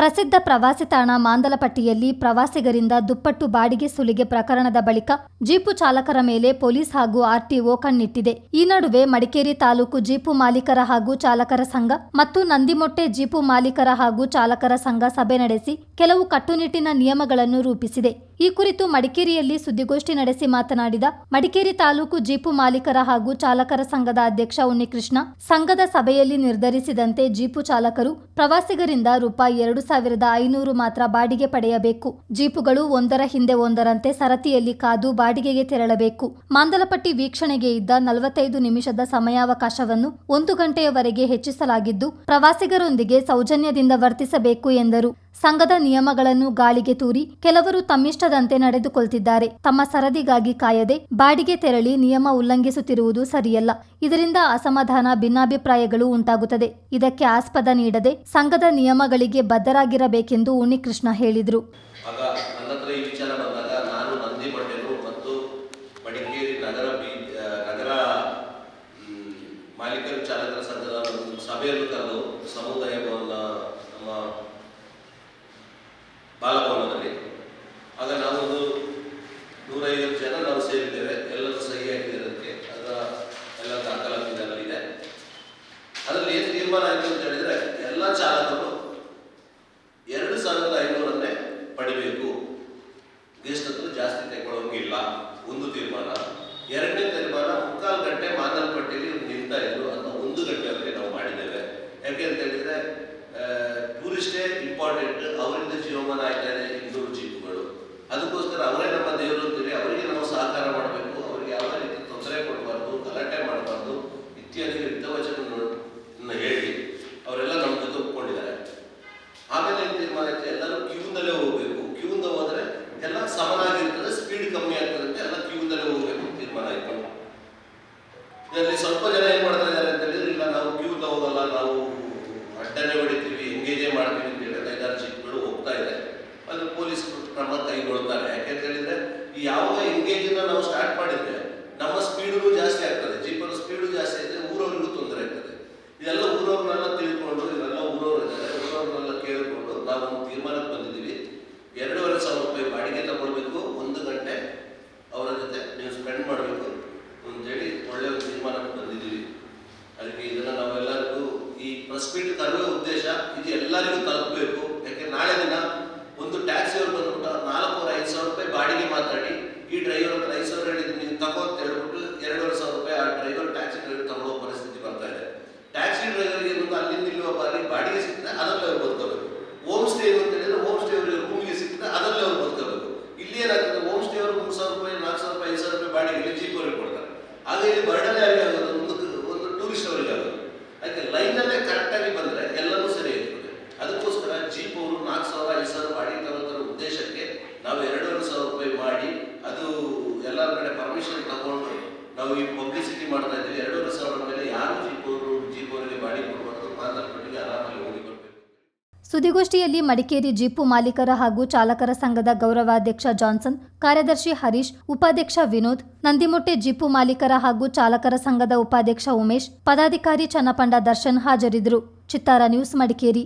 ಪ್ರಸಿದ್ಧ ಪ್ರವಾಸಿ ತಾಣ ಮಾಂದಲಪಟ್ಟಿಯಲ್ಲಿ ಪ್ರವಾಸಿಗರಿಂದ ದುಪ್ಪಟ್ಟು ಬಾಡಿಗೆ ಸುಲಿಗೆ ಪ್ರಕರಣದ ಬಳಿಕ ಜೀಪು ಚಾಲಕರ ಮೇಲೆ ಪೊಲೀಸ್ ಹಾಗೂ ಆರ್ಟಿಒ ಕಣ್ಣಿಟ್ಟಿದೆ. ಈ ನಡುವೆ ಮಡಿಕೇರಿ ತಾಲೂಕು ಜೀಪು ಮಾಲೀಕರ ಹಾಗೂ ಚಾಲಕರ ಸಂಘ ಮತ್ತು ನಂದಿಮೊಟ್ಟೆ ಜೀಪು ಮಾಲೀಕರ ಹಾಗೂ ಚಾಲಕರ ಸಂಘ ಸಭೆ ನಡೆಸಿ ಕೆಲವು ಕಟ್ಟುನಿಟ್ಟಿನ ನಿಯಮಗಳನ್ನು ರೂಪಿಸಿದೆ. ಈ ಕುರಿತು ಮಡಿಕೇರಿಯಲ್ಲಿ ಸುದ್ದಿಗೋಷ್ಠಿ ನಡೆಸಿ ಮಾತನಾಡಿದ ಮಡಿಕೇರಿ ತಾಲೂಕು ಜೀಪು ಮಾಲೀಕರ ಹಾಗೂ ಚಾಲಕರ ಸಂಘದ ಅಧ್ಯಕ್ಷ ಉನ್ನಿಕೃಷ್ಣ, ಸಂಘದ ಸಭೆಯಲ್ಲಿ ನಿರ್ಧರಿಸಿದಂತೆ ಜೀಪು ಚಾಲಕರು ಪ್ರವಾಸಿಗರಿಂದ ರೂಪಾಯಿ ಎರಡು ಸಾವಿರದ ಐನೂರು ಮಾತ್ರ ಬಾಡಿಗೆ ಪಡೆಯಬೇಕು. ಜೀಪುಗಳು ಒಂದರ ಹಿಂದೆ ಒಂದರಂತೆ ಸರತಿಯಲ್ಲಿ ಕಾದು ಬಾಡಿಗೆಗೆ ತೆರಳಬೇಕು. ಮಾಂದಲಪಟ್ಟಿ ವೀಕ್ಷಣೆಗೆ ಇದ್ದ ನಲವತ್ತೈದು ನಿಮಿಷದ ಸಮಯಾವಕಾಶವನ್ನು ಒಂದು ಗಂಟೆಯವರೆಗೆ ಹೆಚ್ಚಿಸಲಾಗಿದ್ದು, ಪ್ರವಾಸಿಗರೊಂದಿಗೆ ಸೌಜನ್ಯದಿಂದ ವರ್ತಿಸಬೇಕು ಎಂದರು. ಸಂಘದ ನಿಯಮಗಳನ್ನು ಗಾಳಿಗೆ ತೂರಿ ಕೆಲವರು ತಮ್ಮಿಷ್ಟದಂತೆ ನಡೆದುಕೊಳ್ತಿದ್ದಾರೆ. ತಮ್ಮ ಸರದಿಗಾಗಿ ಕಾಯದೆ ಬಾಡಿಗೆ ತೆರಳಿ ನಿಯಮ ಉಲ್ಲಂಘಿಸುತ್ತಿರುವುದು ಸರಿಯಲ್ಲ. ಇದರಿಂದ ಅಸಮಾಧಾನ, ಭಿನ್ನಾಭಿಪ್ರಾಯಗಳು ಉಂಟಾಗುತ್ತದೆ. ಇದಕ್ಕೆ ಆಸ್ಪದ ನೀಡದೆ ಸಂಘದ ನಿಯಮಗಳಿಗೆ ಬದ್ಧರಾಗಿರಬೇಕೆಂದು ಉಣ್ಣಿಕೃಷ್ಣ ಹೇಳಿದರು ಆಗ ನನ್ನ ಹತ್ರ ಈ ವಿಚಾರ ಬಂದಾಗ ನಾನು ನಂದಿ ಮಂಡೇನು ಮತ್ತು ಮಡಿಕೇರಿ ನಗರ ಬಿ ಆ, ನಗರ ಮ್, ಮಾಲೀಕರು ಚಾಲಕರ ಸಂಘದ ಒಂದು ಸಭೆಯನ್ನು ಕರೆದು ಸಮುದಾಯ ಭವನ ನಮ್ಮ ಬಾಲಭವನದಲ್ಲಿ ಆಗ ನಾವೊಂದು ನೂರೈವತ್ತು ಜನ ನಾವು ಸೇರಿದ್ದೇವೆ ಎಲ್ಲರೂ ಸಹಿ ಹಾಕಿದ್ದೇವೆ ಅದಕ್ಕೆ ಅದರ ಎಲ್ಲ ದಾಖಲಾತಿಗಳಲ್ಲಿದೆ ಅದರಲ್ಲಿ ಏನು ತೀರ್ಮಾನ ಆಯಿತು ಅಂತ ಹೇಳಿದ್ರೆ ಎಲ್ಲ ಚಾಲಕರು ಎರಡು ಸಾವಿರದ ಐನೂರನ್ನೇ ಪಡಿಬೇಕು ಗೆಸ್ಟ್ ಹತ್ರ ಜಾಸ್ತಿ ತಗೊಳ್ಳೋಂಗಿಲ್ಲ ಒಂದು ತೀರ್ಮಾನ ಎರಡನೇ ತೀರ್ಮಾನ ಮುಕ್ಕಾಲು ಗಂಟೆ ಮಾದಲ್ಪಟ್ಟಿಯಲ್ಲಿ ಇವ್ರು ನಿಲ್ತಾ ಇದ್ರು ಅಂತ ಒಂದು ಗಂಟೆವರೆಗೆ ನಾವು ಮಾಡಿದ್ದೇವೆ ಯಾಕೆ ಅಂತ ಹೇಳಿದ್ರೆ ಟೂರಿಸ್ಟೇ ಇಂಪಾರ್ಟೆಂಟ್, ಅವರಿಂದ ಜೀವಮಾನ ಆಯ್ತಾ ಇದೆ ಹಿಂದೂ ಚೀಪ್ಗಳು ಅದಕ್ಕೋಸ್ಕರ ಅವರೇ ನಮ್ಮ ದೇವರು ಅಂತೇಳಿ ಅವರಿಗೆ ನಾವು ಸಹಕಾರ ಮಾಡಬೇಕು, ಅವರಿಗೆ ಯಾವ ರೀತಿ ತೊಂದರೆ ಕೊಡಬಾರ್ದು, ಗಲಾಟೆ ಮಾಡಬಾರ್ದು ಇತ್ಯಾದಿ ಹಿತವಚನ ಹೇಳಿ ಅವರೆಲ್ಲ ನಮ್ಮ ಜೊತೆ ಒಪ್ಕೊಂಡಿದ್ದಾರೆ. ಆಮೇಲೆ ಏನು ತೀರ್ಮಾನ ಆಯ್ತು ಎಲ್ಲರೂ ಕ್ಯೂಂದಲೇ ಹೋಗ್ಬೇಕು. ಕ್ಯೂಂದ ಹೋದ್ರೆ ಎಲ್ಲ ಸಮನಾಗಿರ್ತದೆ ಸ್ಪೀಡ್ ಕಮ್ಮಿ ಆಗ್ತದೆ ಅಂತ ಎಲ್ಲ ಕ್ಯೂಂದಲೇ ಹೋಗ್ಬೇಕು ತೀರ್ಮಾನ ಆಯ್ತು ಇದರಲ್ಲಿ ಸ್ವಲ್ಪ ಜನ ಏನ್ ಮಾಡ್ತಾ ಇದ್ದಾರೆ ಅಂತ ಹೇಳಿದ್ರೆ ಇಲ್ಲ ನಾವು ಕ್ಯೂದ ಹೋಗಲ್ಲ ನಾವು ಅಡ್ಡನೆ ಹೊಡಿತೀವಿ ಎಂಗೇಜೇ ಮಾಡ್ತೀವಿ ಅಂತ ಹೇಳಿ ಐದಾರು ಜೀಪ್ಗಳು ಹೋಗ್ತಾ ಇದೆ ಅದು ಪೊಲೀಸ್ ಕ್ರಮ ಕೈಗೊಳ್ತಾರೆ ಯಾಕೆಂತ ಹೇಳಿದ್ರೆ ಈ ಯಾವಾಗ ಎಂಗೇಜನ್ನ ನಾವು ಸ್ಟಾರ್ಟ್ ಮಾಡಿದ್ರೆ ನಮ್ಮ ಸ್ಪೀಡು ಜಾಸ್ತಿ ಆಗ್ತದೆ ಜೀಪನ ಸ್ಪೀಡು ಜಾಸ್ತಿ ಇದ್ರೆ ಊರವರಿಗೂ ತೊಂದರೆ ಆಗ್ತದೆ ಇದೆಲ್ಲ ಊರವ್ರನ್ನೆಲ್ಲ ತಿಳ್ಕೊಂಡು ಇದೆಲ್ಲ ಊರವ್ರು ಇದ್ದಾರೆ ಊರವ್ರನ್ನೆಲ್ಲ ಕೇಳಿಕೊಂಡು ನಾವು ಒಂದು ತೀರ್ಮಾನಕ್ಕೆ ಬಂದಿದ್ದೀವಿ. ಎರಡೂವರೆ ಸಾವಿರ ರೂಪಾಯಿ ಬಾಡಿಗೆ ತಗೊಳ್ಬೇಕು, ಒಂದು ಗಂಟೆ ಅವರ ಜೊತೆ ನೀವು ಸ್ಪೆಂಡ್ ಮಾಡಬೇಕು ಅಂತೇಳಿ ಒಳ್ಳೆಯ ಒಂದು ತೀರ್ಮಾನಕ್ಕೆ ಬಂದಿದ್ದೀವಿ. ಅದಕ್ಕೆ ಇದನ್ನು ನಾವೆಲ್ಲರಿಗೂ ಈ ಪ್ರೆಸ್ ಮೀಟ್ ತರುವ ಉದ್ದೇಶ ಇದು ಎಲ್ಲರಿಗೂ ತಲುಪಬೇಕು. ಯಾಕೆ, ನಾಳೆ ದಿನ ಒಂದು ಟ್ಯಾಕ್ಸಿ ಅವ್ರು ಬಂದ್ಬಿಟ್ಟು ನಾಲ್ಕೂವರೆ ಐದು ಸಾವಿರ ರೂಪಾಯಿ ಬಾಡಿಗೆ ಮಾತಾಡಿ, ಈ ಡ್ರೈವರ್ ಹತ್ರ ಐದು ಸಾವಿರ ಹೇಳಿದ್ರೆ ನೀವು ತಗೋ ಅಂತ ಸಿಕ್ಕಿದ್ರೆ ಅದರಲ್ಲಿ ಅವ್ರು ಬದುಕಬೇಕು. ಹೋಮ್ ಸ್ಟೇ ಅಂತ ಹೇಳಿದ್ರೆ ಹೋಮ್ ಸ್ಟೇ ಅವರಿಗೆ ರೂಮಿಗೆ ಸಿಕ್ಕಿದ್ರೆ ಅದರಲ್ಲಿ ಅವ್ರು ಬದುಕಬೇಕು. ಇಲ್ಲಿ ಏನಾಗ್ತದೆ? ಹೋಮ್ ಸ್ಟೇ ಅವರು ಮೂರು ಸಾವಿರ ರೂಪಾಯಿ, ನಾಲ್ಕು ಸಾವಿರ ರೂಪಾಯಿ, ಐದು ಸಾವಿರ ರೂಪಾಯಿ ಬಾಡಿಗೆ ಜೀಪ್ ಅವ್ರಿಗೆ ಕೊಡ್ತಾರೆ. ಆಗ ಇಲ್ಲಿ ಬರ್ಡನ್ ಯಾರಿಗೆ ಆಗೋದು, ಒಂದು ಒಂದು ಟೂರಿಸ್ಟ್ ಅವರಿಗೆ ಆಗೋದು. ಅದಕ್ಕೆ ಲೈನಲ್ಲೇ ಕರೆಕ್ಟಾಗಿ ಬಂದರೆ ಎಲ್ಲರೂ ಸರಿ ಇರ್ತದೆ. ಅದಕ್ಕೋಸ್ಕರ ಜೀಪ್ ಅವರು ನಾಲ್ಕು ಸಾವಿರ, ಐದು ಸಾವಿರ ಬಾಡಿಗೆ ತಗೋತಾರ ಉದ್ದೇಶಕ್ಕೆ ನಾವು ಎರಡೂವರೆ ಸಾವಿರ ರೂಪಾಯಿ ಮಾಡಿ, ಅದು ಎಲ್ಲರ ಕಡೆ ಪರ್ಮಿಷನ್ ತಗೊಂಡು ನಾವು ಈ ಪಬ್ಲಿಸಿಟಿ ಮಾಡ್ತಾ ಇದ್ದೀವಿ. ಎರಡೂವರೆ ಸಾವಿರ ಮೇಲೆ ಯಾರು ಜೀಪ್ ಅವರು ಜೀಪ್ ಅವರಿಗೆ ಬಾಡಿಗೆ ಕೊಡಬಾರ್ದು ಮಾತಾಡ್ಬಿಟ್ಟಿಗೆ ಆರಾಮಲ್ಲಿ ಹೋಗಿ ಬರಬೇಕು ಸುದ್ದಿಗೋಷ್ಠಿಯಲ್ಲಿ ಮಡಿಕೇರಿ ಜೀಪು ಮಾಲೀಕರ ಹಾಗೂ ಚಾಲಕರ ಸಂಘದ ಗೌರವಾಧ್ಯಕ್ಷ ಜಾನ್ಸನ್, ಕಾರ್ಯದರ್ಶಿ ಹರೀಶ್, ಉಪಾಧ್ಯಕ್ಷ ವಿನೋದ್, ನಂದಿಮೊಟ್ಟೆ ಜೀಪು ಮಾಲೀಕರ ಹಾಗೂ ಚಾಲಕರ ಸಂಘದ ಉಪಾಧ್ಯಕ್ಷ ಉಮೇಶ್, ಪದಾಧಿಕಾರಿ ಚನ್ನಪಂಡ ದರ್ಶನ್ ಹಾಜರಿದ್ದರು. ಚಿತ್ತಾರ ನ್ಯೂಸ್ ಮಡಿಕೇರಿ.